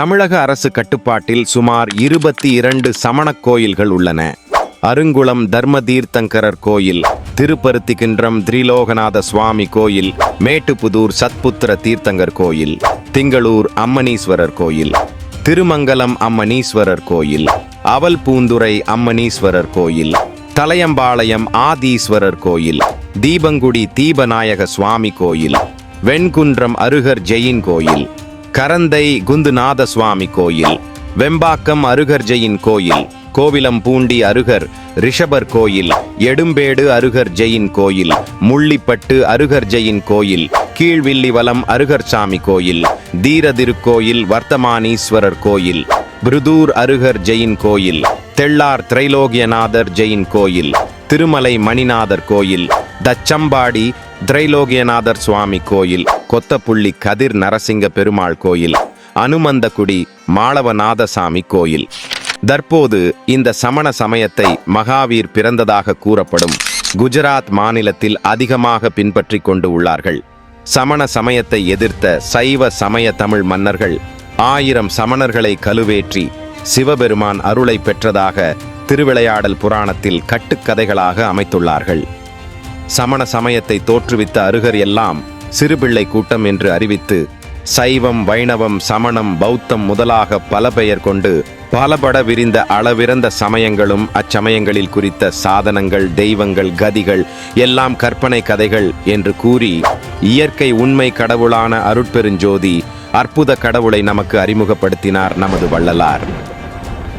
தமிழக அரசு கட்டுப்பாட்டில் சுமார் இருபத்தி இரண்டு சமணக் கோயில்கள் உள்ளன. அருங்குளம் தர்ம தீர்த்தங்கரர் கோயில் திருப்பருத்திகின்றம் திரிலோகநாத சுவாமி கோயில் மேட்டுப்புதூர் சத்புத்திர தீர்த்தங்கர் கோயில் திங்களூர் அம்மனீஸ்வரர் கோயில் திருமங்கலம் அம்மனீஸ்வரர் கோயில் அவல்பூந்துறை அம்மனீஸ்வரர் கோயில் தலையம்பாளையம் ஆதீஸ்வரர் கோயில் தீபங்குடி தீபநாயக சுவாமி கோயில் வெண்குன்றம் அருகர் ஜெயின் கோயில் கரந்தை குந்துநாத சுவாமி கோயில் வெம்பாக்கம் அருகர் ஜெயின் கோயில் கோவிலம்பூண்டி அருகர் ரிஷபர் கோயில் எடும்பேடு அருகர் ஜெயின் கோயில் முள்ளிப்பட்டு அருகர் ஜெயின் கோயில் கீழ்வில்லிவலம் அருகர் சாமி கோயில் தீரதிருக்கோயில் வர்த்தமானீஸ்வரர் கோயில் பிருதூர் அருகர் ஜெயின் கோயில் தெள்ளார் திரைலோகியநாதர் ஜெயின் கோயில் திருமலை மணிநாதர் கோயில் தச்சம்பாடி திரைலோகியநாதர் சுவாமி கோயில் கொத்தப்புள்ளி கதிர் நரசிங்க பெருமாள் கோயில் அனுமந்தகுடி மாளவநாதசாமி கோயில். தற்போது இந்த சமண சமயத்தை மகாவீர் பிறந்ததாக கூறப்படும் குஜராத் மாநிலத்தில் அதிகமாக பின்பற்றிக் கொண்டு உள்ளார்கள். சமண சமயத்தை எதிர்த்த சைவ சமய தமிழ் மன்னர்கள் ஆயிரம் சமணர்களை கலுவேற்றி சிவபெருமான் அருளை பெற்றதாக திருவிளையாடல் புராணத்தில் கட்டுக்கதைகளாக அமைத்துள்ளார்கள். சமண சமயத்தை தோற்றுவித்த அருகர் எல்லாம் சிறுபிள்ளை கூட்டம் என்று அறிவித்து சைவம் வைணவம் சமணம் பௌத்தம் முதலாக பல பெயர் கொண்டு பலபட விரிந்த அளவிறந்த சமயங்களும் அச்சமயங்களில் குறித்த சாதனங்கள் தெய்வங்கள் கதிகள் எல்லாம் கற்பனை கதைகள் என்று கூறி இயற்கை உண்மை கடவுளான அருட்பெருஞ்சோதி அற்புத கடவுளை நமக்கு அறிமுகப்படுத்தினார் நமது வள்ளலார்.